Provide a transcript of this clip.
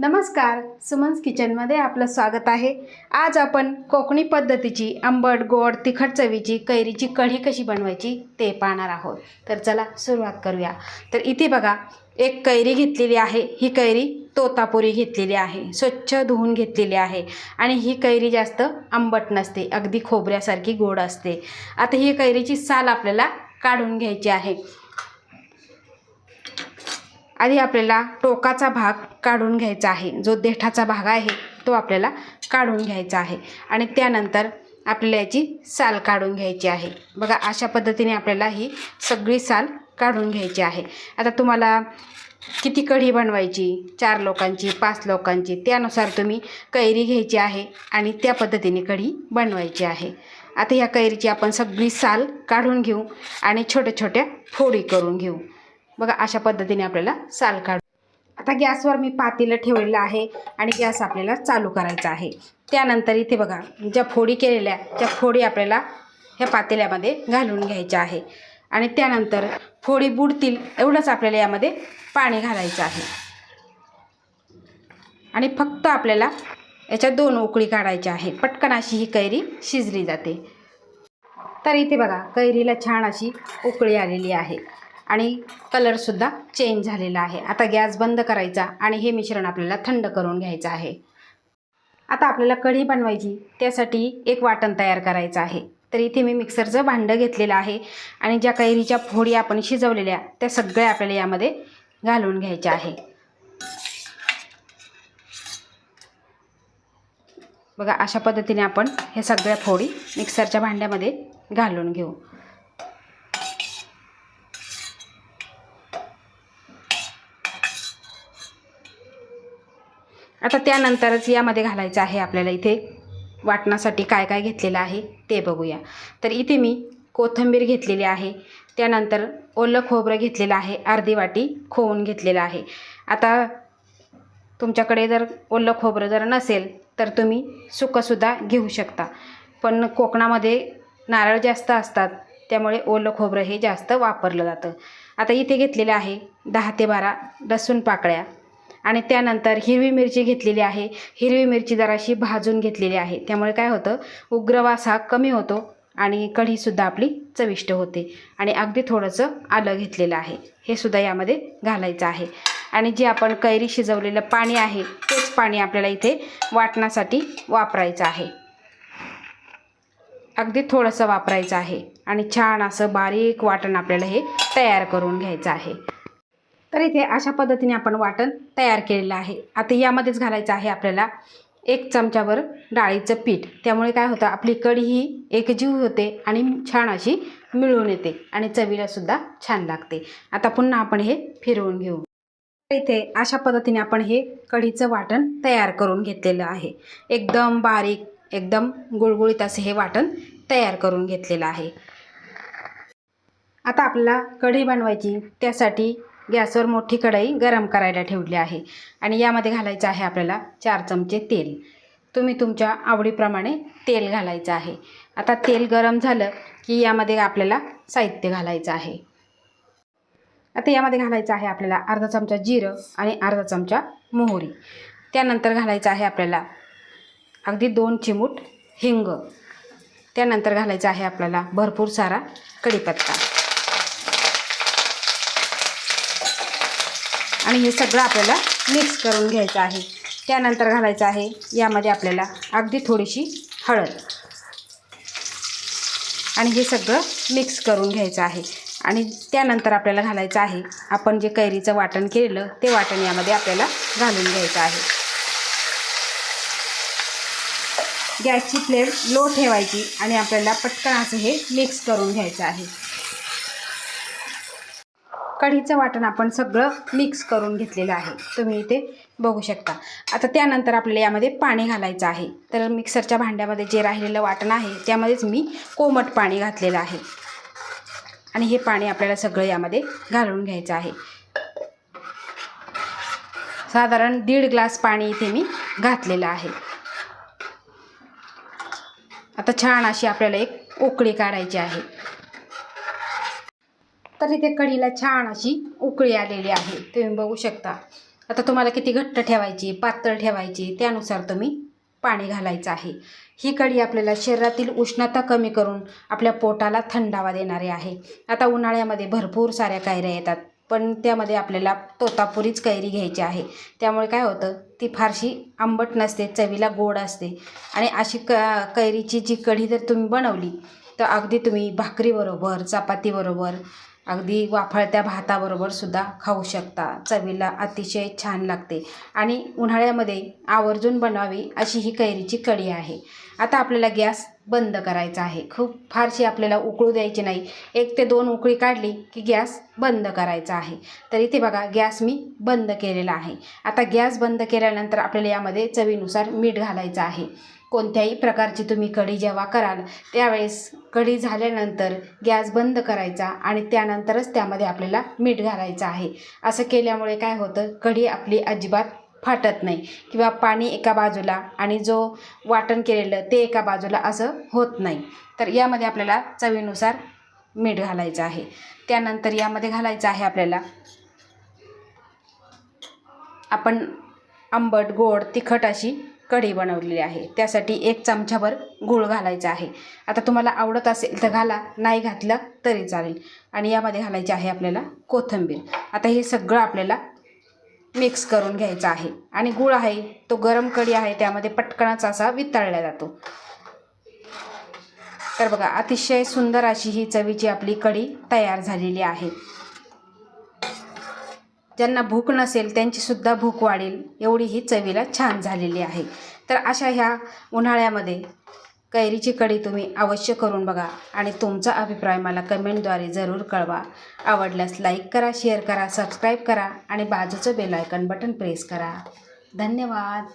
नमस्कार सुमन्स किचनमध्ये आपलं स्वागत आहे. आज आपण कोकणी पद्धतीची आंबट गोड तिखट चवीची कैरीची कढी कशी बनवायची ते पाहणार आहोत. तर चला सुरुवात करूया. तर इथे बघा एक कैरी घेतलेली आहे. ही कैरी तोतापुरी घेतलेली आहे. स्वच्छ धुवून घेतलेली आहे. आणि ही कैरी जास्त आंबट नसते. अगदी खोबऱ्यासारखी गोड असते. आता ही कैरीची साल आपल्याला काढून घ्यायची आहे. आधी आपल्याला टोकाचा भाग काढून घ्यायचा आहे. जो देठाचा भाग आहे तो आपल्याला काढून घ्यायचा आहे. आणि त्यानंतर आपल्याला याची साल काढून घ्यायची आहे. बघा अशा पद्धतीने आपल्याला ही सगळी साल काढून घ्यायची आहे. आता तुम्हाला किती कढी बनवायची? चार लोकांची पाच लोकांची त्यानुसार तुम्ही कैरी घ्यायची आहे आणि त्या पद्धतीने कढी बनवायची आहे. आता ह्या कैरीची आपण सगळी साल काढून घेऊ आणि छोट्या छोट्या फोडी करून घेऊ. बघा अशा पद्धतीने आपल्याला साल काढ. आता गॅसवर मी पातेलं ठेवलेलं आहे आणि गॅस आपल्याला चालू करायचा आहे. त्यानंतर इथे बघा ज्या फोडी केलेल्या त्या फोडी आपल्याला ह्या पातेल्यामध्ये घालून घ्यायच्या आहे. आणि त्यानंतर फोडी बुडतील एवढंच आपल्याला यामध्ये पाणी घालायचं आहे. आणि फक्त आपल्याला याच्यात दोन उकळी काढायच्या आहे. पटकन अशी ही कैरी शिजली जाते. तर इथे बघा कैरीला छान अशी उकळी आलेली आहे. आणि कलरसुद्धा चेंज झालेला आहे. आता गॅस बंद करायचा आणि हे मिश्रण आपल्याला थंड करून घ्यायचं आहे. आता आपल्याला कढी बनवायची त्यासाठी एक वाटण तयार करायचं आहे. तर इथे मी मिक्सरचं भांडं घेतलेलं आहे आणि ज्या कैरीच्या फोडी आपण शिजवलेल्या त्या सगळ्या आपल्याला यामध्ये घालून घ्यायच्या आहे. बघा अशा पद्धतीने आपण हे सगळ्या फोडी मिक्सरच्या भांड्यामध्ये घालून घेऊ. आता त्यानंतरच यामध्ये घालायचं आहे आपल्याला इथे वाटणासाठी काय काय घेतलेलं आहे ते बघूया. तर इथे मी कोथिंबीर घेतलेली आहे. त्यानंतर ओलं खोबरं घेतलेलं आहे. अर्धी वाटी खोवून घेतलेलं आहे. आता तुमच्याकडे जर ओलं खोबरं जर नसेल तर तुम्ही सुकंसुद्धा घेऊ शकता. पण कोकणामध्ये नारळ जास्त असतात त्यामुळे ओलं खोबरं हे जास्त वापरलं जातं. आता इथे घेतलेलं आहे दहा ते बारा लसूण पाकळ्या. आणि त्यानंतर हिरवी मिरची घेतलेली आहे. हिरवी मिरची जराशी भाजून घेतलेली आहे. त्यामुळे काय होतं? उग्रवास हा कमी होतो आणि कढीसुद्धा आपली चविष्ट होते. आणि अगदी थोडंसं आलं घेतलेलं आहे. हे सुद्धा यामध्ये घालायचं आहे. आणि जे आपण कैरी शिजवलेलं पाणी आहे तेच पाणी आपल्याला इथे वाटण्यासाठी वापरायचं आहे. अगदी थोडंसं वापरायचं आहे. आणि छान असं बारीक वाटण आपल्याला हे तयार करून घ्यायचं आहे. तर इथे अशा पद्धतीने आपण वाटण तयार केलेलं आहे. आता यामध्येच घालायचं आहे आपल्याला एक चमच्यावर डाळीचं पीठ. त्यामुळे काय होतं आपली कढी ही एकजीव होते आणि छान अशी मिळून येते आणि चवीलासुद्धा छान लागते. आता पुन्हा आपण हे फिरवून घेऊ. इथे अशा पद्धतीने आपण हे कढीचं वाटण तयार करून घेतलेलं आहे. एकदम बारीक एकदम गुळगुळीत असं हे वाटण तयार करून घेतलेलं आहे. आता आपल्याला कढी बनवायची त्यासाठी गॅसवर मोठी कढई गरम करायला ठेवली आहे. आणि यामध्ये घालायचं आहे आपल्याला चार चमचे तेल. तुम्ही तुमच्या आवडीप्रमाणे तेल घालायचं आहे. आता तेल गरम झालं की यामध्ये आपल्याला साहित्य घालायचं आहे. आता यामध्ये घालायचं आहे आपल्याला अर्धा चमचा जिरं आणि अर्धा चमचा मोहरी. त्यानंतर घालायचं आहे आपल्याला अगदी दोन चिमूट हिंग. त्यानंतर घालायचं आहे आपल्याला भरपूर सारा कढीपत्ता. आणि हे सगळं आपल्याला मिक्स करून घ्यायचं आहे. त्यानंतर घालायचं आहे यामध्ये आपल्याला अगदी थोडीशी हळद. आणि हे सगळं मिक्स करून घ्यायचं आहे. आणि त्यानंतर आपल्याला घालायचं आहे आपण जे कैरीचं वाटण केलेलं ते वाटण यामध्ये आपल्याला घालून घ्यायचं आहे. गॅसची फ्लेम लो ठेवायची आणि आपल्याला पटकन असं हे मिक्स करून घ्यायचं आहे. कढीचं वाटण आपण सगळं मिक्स करून घेतलेलं आहे. तुम्ही इथे बघू शकता. आता त्यानंतर आपल्याला यामध्ये पाणी घालायचं आहे. तर मिक्सरच्या भांड्यामध्ये जे राहिलेलं वाटण आहे त्यामध्येच मी कोमट पाणी घातलेलं आहे. आणि हे पाणी आपल्याला सगळं यामध्ये घालून घ्यायचं आहे. साधारण दीड ग्लास पाणी इथे मी घातलेलं आहे. आता छान अशी आपल्याला एक उकळी काढायची आहे. तर इथे कढीला छान अशी उकळी आलेली आहे. तुम्ही बघू शकता. आता तुम्हाला किती घट्ट ठेवायची पातळ ठेवायची त्यानुसार तुम्ही पाणी घालायचं आहे. ही कढी आपल्याला शरीरातील उष्णता कमी करून आपल्या पोटाला थंडावा देणारी आहे. आता उन्हाळ्यामध्ये भरपूर साऱ्या कैऱ्या येतात पण त्यामध्ये आपल्याला तोतापुरीच कैरी घ्यायची आहे. त्यामुळे काय होतं ती फारशी आंबट नसते चवीला गोड असते. आणि अशी क कैरीची जी कढी जर तुम्ही बनवली तर अगदी तुम्ही भाकरीबरोबर चपातीबरोबर अगदी वाफळत्या भाताबरोबर सुद्धा खाऊ शकता. चवीला अतिशय छान लागते. आणि उन्हाळ्यामध्ये आवर्जून बनवावी अशी ही कैरीची कढी आहे. आता आपल्याला गॅस बंद करायचा आहे. खूप फारशी आपल्याला उकळू द्यायची नाही. एक ते दोन उकळी काढली की गॅस बंद करायचा आहे. तर इथे बघा गॅस मी बंद केलेला आहे. आता गॅस बंद केल्यानंतर आपल्याला यामध्ये चवीनुसार मीठ घालायचं आहे. कोणत्याही प्रकारची तुम्ही कढी जेव्हा कराल त्यावेळेस कढी झाल्यानंतर गॅस बंद करायचा आणि त्यानंतरच त्यामध्ये आपल्याला मीठ घालायचं आहे. असं केल्यामुळे काय होतं? कढी आपली अजिबात फाटत नाही किंवा पाणी एका बाजूला आणि जो वाटण केलेलं ते एका बाजूला असं होत नाही. तर यामध्ये आपल्याला चवीनुसार मीठ घालायचं आहे. त्यानंतर यामध्ये घालायचं आहे आपल्याला आपण आंबट गोड तिखट अशी कढी बनवलेली आहे. त्यासाठी एक चमचाभर गूळ घालायचा आहे. आता तुम्हाला आवडत असेल तर घाला नाही घातलं तरी चालेल. आणि यामध्ये घालायची आहे आपल्याला कोथिंबीर. आता हे सगळं आपल्याला मिक्स करून घ्यायचं आहे. आणि गूळ आहे तो गरम कढी आहे त्यामध्ये पटकनच असा वितळला जातो. तर बघा अतिशय सुंदर अशी ही चवीची आपली कढी तयार झालेली आहे. ज्यांना भूक नसेल त्यांचीसुद्धा भूक वाढेल एवढी ही चवीला छान झालेली आहे. तर अशा ह्या उन्हाळ्यामध्ये कैरीची कढी तुम्ही अवश्य करून बघा आणि तुमचा अभिप्राय मला कमेंटद्वारे जरूर कळवा. आवडल्यास लाईक करा शेअर करा सबस्क्राईब करा आणि बाजूचं बेलायकन बटन प्रेस करा. धन्यवाद.